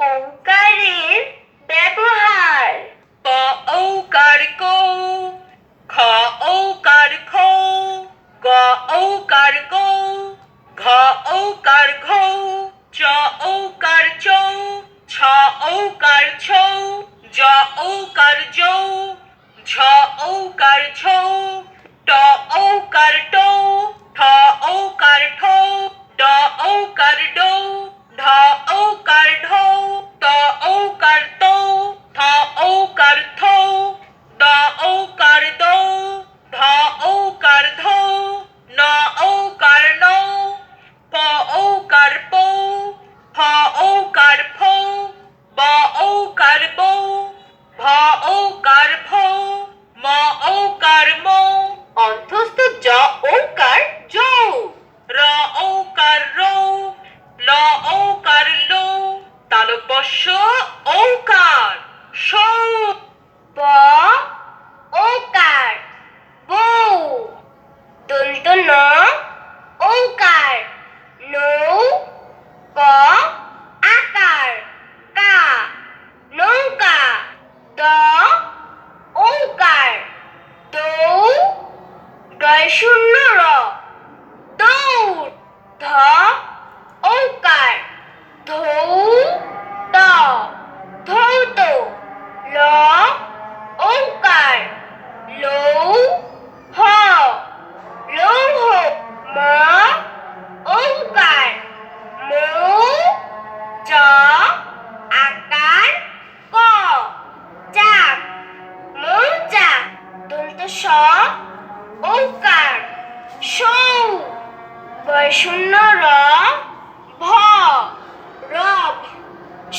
ওঙ্কারের ব্যবহার। ক ঔকার কৌ খ ঔকার খৌ গ ঔকার গৌ ঘ ঔকার ঘৌ চ ঔকার চৌ ছ ঔকার ছৌ দন্ত ন ওঙ্কার। নৌ ক আকার। কা নৌকা। দ ওঙ্কার। দৌ ডয় শূন্য র। স ওকার সৌ বৈষণ্য র, ভ, রব,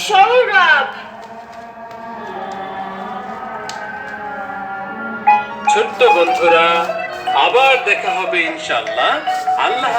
সৌরভ। ছোট্ট বন্ধুরা, আবার দেখা হবে ইনশাল্লাহ আল্লাহ